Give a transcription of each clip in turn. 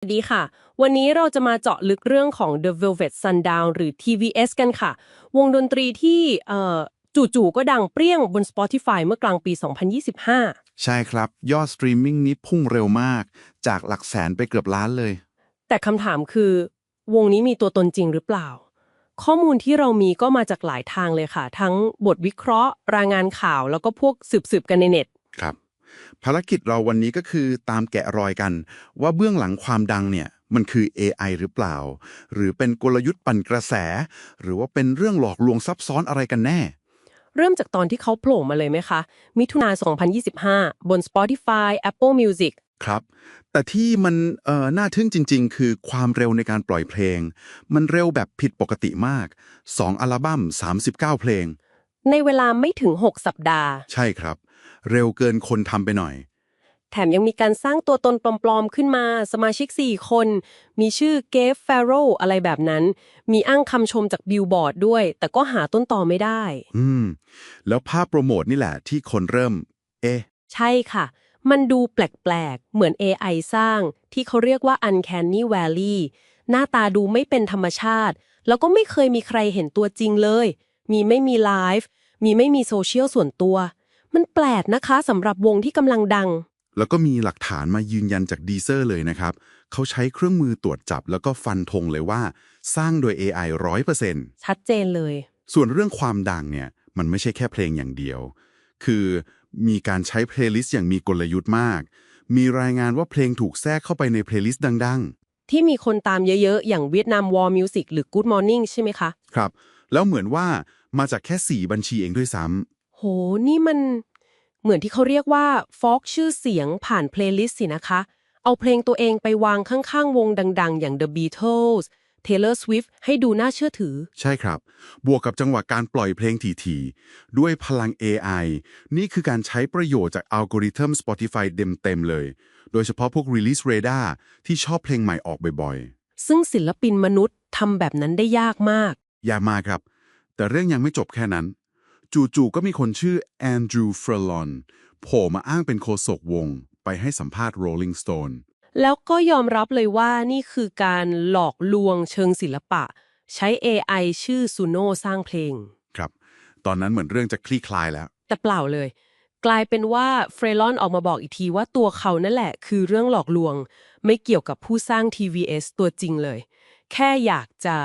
สวัสดีค่ะ วันนี้เราจะมาเจาะลึกเรื่องของ The Velvet Sundown หรือ TVS กันค่ะ วงดนตรีที่เอ่อจู่ๆก็ดังเปรี้ยงบน Spotify เมื่อกลางปี 2025 ใช่ครับ ยอดสตรีมมิ่งนี้พุ่งเร็วมาก จากหลักแสนไปเกือบล้านเลย แต่คำถามคือ วงนี้มีตัวตนจริงหรือเปล่า ข้อมูลที่เรามีก็มาจากหลายทางเลยค่ะ ทั้งบทวิเคราะห์ รายงานข่าว แล้วก็พวกสืบๆกันในเน็ต ครับ ภารกิจเราวันนี้ก็คือตามแกะรอยกัน ว่าเบื้องหลังความดังเนี่ยมันคือ AI หรือเปล่า หรือเป็นกลยุทธ์ปั่นกระแส หรือว่าเป็นเรื่องหลอกลวงซับซ้อนอะไรกันแน่ เริ่มจากตอนที่เขาโผล่มาเลยไหมคะ มิถุนา 2025 บน Spotify Apple Music ครับ แต่ที่มันเอ่อน่าทึ่งจริง ๆ คือความเร็วในการปล่อยเพลง มันเร็วแบบผิดปกติมาก 2 อัลบั้ม 39 เพลง ในเวลาไม่ถึง 6 สัปดาห์ ใช่ครับ เร็วเกินคนทำไปหน่อย แถมยังมีการสร้างตัวตนปลอมๆ ขึ้นมา สมาชิก 4 คน มีชื่อเกฟแฟโรอะไรแบบนั้น มีอ้างคำชมจากบิลบอร์ดด้วย แต่ก็หาต้นต่อไม่ได้ อืม แล้วภาพโปรโมทนี่แหละที่คนเริ่ม เอ๊ะ ใช่ค่ะ มันดูแปลกๆ เหมือน AI สร้าง ที่เขาเรียกว่า Uncanny Valley หน้าตาดูไม่เป็นธรรมชาติ แล้วก็ไม่เคยมีใครเห็นตัวจริงเลย มีไม่มีไลฟ์ มีไม่มีโซเชียลส่วนตัว มันแปลกนะคะสำหรับวงที่กำลังดัง แล้วก็มีหลักฐานมายืนยันจากดีเซอร์เลยนะครับ เขาใช้เครื่องมือตรวจจับแล้วก็ฟันธงเลยว่า สร้างโดย AI 100%ชัดเจนเลย ส่วนเรื่องความดังเนี่ยมันไม่ใช่แค่เพลงอย่างเดียว คือมีการใช้เพลย์ลิสต์อย่างมีกลยุทธ์มาก มีรายงานว่าเพลงถูกแทรกเข้าไปในเพลย์ลิสต์ดังที่มีคนตามเยอะๆ อย่างเวียดนามวอลมิวสิกหรือ Good Morning ใช่ไหมคะๆครับ แล้วเหมือนว่ามาจากแค่ 4 บัญชีเองด้วยซ้ำ โห นี่มันเหมือนที่เขาเรียกว่าฟอกชื่อเสียงผ่านเพลย์ลิสต์สินะคะ เอาเพลงตัวเองไปวางข้างๆ วงดัง ๆ อย่าง The Beatles Taylor Swift ให้ดูน่าเชื่อถือ ใช่ครับ บวกกับจังหวะการปล่อยเพลงถี่ๆ ด้วยพลัง AI นี่คือการใช้ประโยชน์จากอัลกอริทึม Spotify เต็มๆเลย โดยเฉพาะพวก Release Radar ที่ชอบเพลงใหม่ออกบ่อยซึ่งศิลปินมนุษย์ทำแบบนั้นได้ยากมากๆอย่ามาครับ แต่เรื่องยังไม่จบแค่นั้น จู่ๆก็มีคนชื่อแอนดรูว์เฟรลอนโผล่มาอ้างเป็นโฆษกวง ไปให้สัมภาษณ์ Rolling Stone แล้วก็ยอมรับเลยว่านี่คือการหลอกลวงเชิงศิลปะ ใช้ AI ชื่อซูโน่สร้างเพลง ครับ ตอนนั้นเหมือนเรื่องจะคลี่คลายแล้ว แต่เปล่าเลย กลายเป็นว่าเฟรลอนออกมาบอกอีกทีว่าตัวเขานั่นแหละ คือเรื่องหลอกลวง ไม่เกี่ยวกับผู้สร้าง TVS ตัวจริงเลย แค่อยากจะ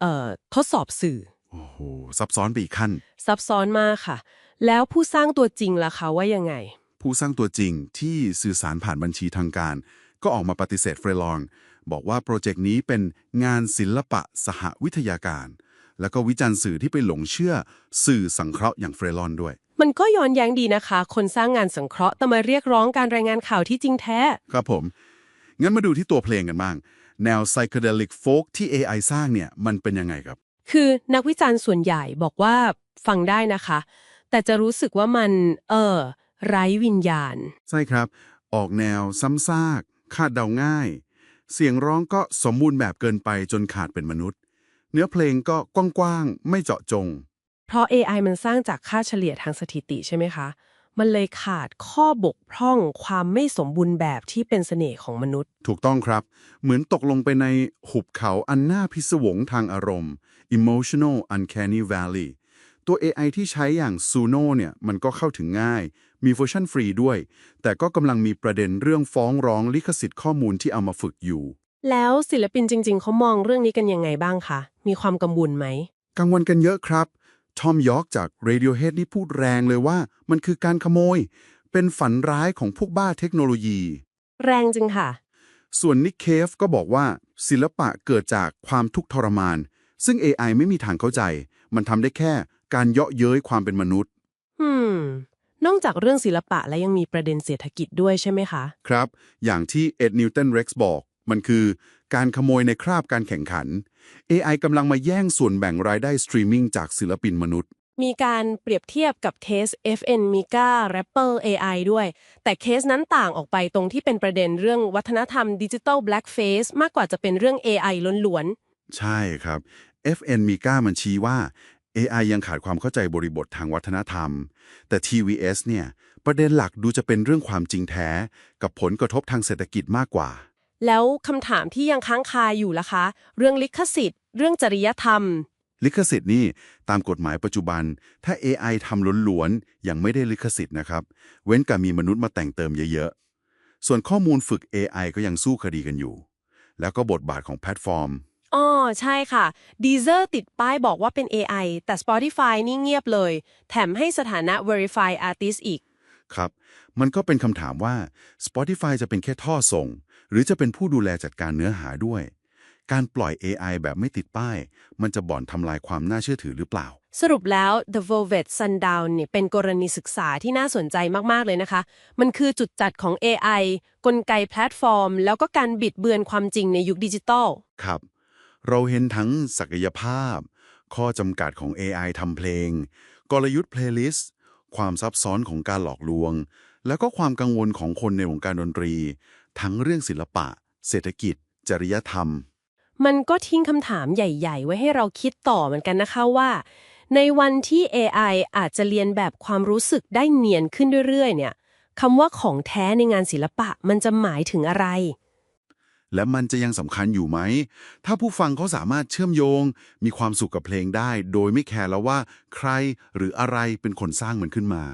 เอ่อทดสอบสื่อโอ้โห ซับซ้อนไปอีกขั้น ซับซ้อนมากค่ะ แล้วผู้สร้างตัวจริงล่ะคะว่ายังไง ผู้สร้างตัวจริงที่สื่อสารผ่านบัญชีทางการ ก็ออกมาปฏิเสธเฟรลอง บอกว่าโปรเจกต์นี้เป็นงานศิลปะสหวิทยาการ แล้วก็วิจารณ์สื่อที่ไปหลงเชื่อ สื่อสังเคราะห์อย่างเฟรลอนด้วย มันก็ย้อนแย้งดีนะคะ คนสร้างงานสังเคราะห์แต่มาเรียกร้องการรายงานข่าวที่จริงแท้ ครับผม งั้นมาดูที่ตัวเพลงกันบ้าง แนว psychedelic folk ที่ AI สร้างเนี่ย มันเป็นยังไงครับ คือนักวิจารณ์ส่วนใหญ่บอกว่าฟังได้นะคะ แต่จะรู้สึกว่ามัน เออ ไร้วิญญาณ ใช่ครับ ออกแนวซ้ำซาก คาดเดาง่าย เสียงร้องก็สมบูรณ์แบบเกินไปจนขาดเป็นมนุษย์ เนื้อเพลงก็กว้างๆ ไม่เจาะจง เพราะ AI มันสร้างจากค่าเฉลี่ยทางสถิติใช่ไหมคะ มันเลยขาดข้อบกพร่องความไม่สมบูรณ์แบบที่เป็นเสน่ห์ของมนุษย์ ถูกต้องครับ เหมือนตกลงไปในหุบเขาอันน่าพิศวงทางอารมณ์ emotional uncanny valley ตัว AI ที่ใช้อย่าง Suno เนี่ยมันก็เข้าถึงง่าย มีเวอร์ชันฟรีด้วย แต่ก็กำลังมีประเด็นเรื่องฟ้องร้องลิขสิทธิ์ข้อมูลที่เอามาฝึกอยู่ แล้วศิลปินจริง ๆ เขามองเรื่องนี้กันยังไงบ้างคะ มีความกังวลไหม กังวลกันเยอะครับ ทอมยอร์กจาก Radiohead นี่พูดแรงเลยว่า มันคือการขโมย เป็นฝันร้ายของพวกบ้าเทคโนโลยี แรงจริงค่ะ ส่วนนิกเคฟก็บอกว่า ศิลปะเกิดจากความทุกข์ทรมาน ซึ่ง AI ไม่มีทางเข้าใจ มันทำได้แค่การเยาะเย้ยความเป็นมนุษย์ อืม นอกจากเรื่องศิลปะแล้วยังมีประเด็นเศรษฐกิจด้วยใช่ไหมคะ ครับ อย่างที่เอ็ดนิวตันเร็กซ์บอก มันคือการขโมยในคราบการแข่งขัน AI กำลังมาแย่งส่วนแบ่งรายได้สตรีมมิ่งจากศิลปินมนุษย์ มีการเปรียบเทียบกับเคส FN Mika Rapper AI ด้วย แต่เคสนั้นต่างออกไปตรงที่เป็นประเด็นเรื่องวัฒนธรรมดิจิทัล Blackface มากกว่าจะเป็นเรื่อง AI ล้วนใช่ครับ FN Mika มันชี้ว่า AI ยังขาดความเข้าใจบริบททางวัฒนธรรม แต่ TVS เนี่ย ประเด็นหลักดูจะเป็นเรื่องความจริงแท้ กับผลกระทบทางเศรษฐกิจมากกว่าๆแล้วคำถามที่ยังค้างคาอยู่ล่ะคะ เรื่องลิขสิทธิ์ เรื่องจริยธรรม ลิขสิทธิ์นี่ตามกฎหมายปัจจุบัน ถ้า AI ทำล้วนๆยังไม่ได้ลิขสิทธิ์นะครับ เว้นกับมีมนุษย์มาแต่งเติมเยอะๆส่วนข้อมูลฝึก AI ก็ยังสู้คดีกันอยู่ แล้วก็บทบาทของแพลตฟอร์ม อ๋อใช่ค่ะ Deezer ติดป้ายบอกว่าเป็น AI แต่ Spotify นี่เงียบเลย แถมให้สถานะ Verify Artist อีก ครับ มันก็เป็นคำถามว่า Spotify จะเป็นแค่ท่อส่ง หรือจะเป็นผู้ดูแลจัดการเนื้อหาด้วย การปล่อย AI แบบไม่ติดป้าย มันจะบ่อนทำลายความน่าเชื่อถือหรือเปล่า สรุปแล้ว The Velvet Sundown เนี่ยเป็นกรณีศึกษาที่น่าสนใจมาก ๆ เลยนะคะ มันคือจุดจัดของ AI กลไกแพลตฟอร์ม แล้วก็การบิดเบือนความจริงในยุคดิจิทัลครับ เราเห็นทั้งศักยภาพ ข้อจำกัดของ AI ทำเพลง กลยุทธ์เพลย์ลิสต์ ความซับซ้อนของการหลอกลวง แล้วก็ความกังวลของคนในวงการดนตรี ทั้งเรื่องศิลปะ เศรษฐกิจ จริยธรรม มันก็ทิ้งคำถามใหญ่ ๆ ไว้ให้เราคิดต่อเหมือนกันนะคะว่า ในวันที่ AI อาจจะเรียนแบบความรู้สึกได้เนียนขึ้นเรื่อยๆเนี่ยคำว่าของแท้ในงานศิลปะมันจะหมายถึงอะไร และมันจะยังสำคัญอยู่ไหม ถ้าผู้ฟังเขาสามารถเชื่อมโยง มีความสุขกับเพลงได้ โดยไม่แคร์แล้วว่า ใครหรืออะไรเป็นคนสร้างมันขึ้นมา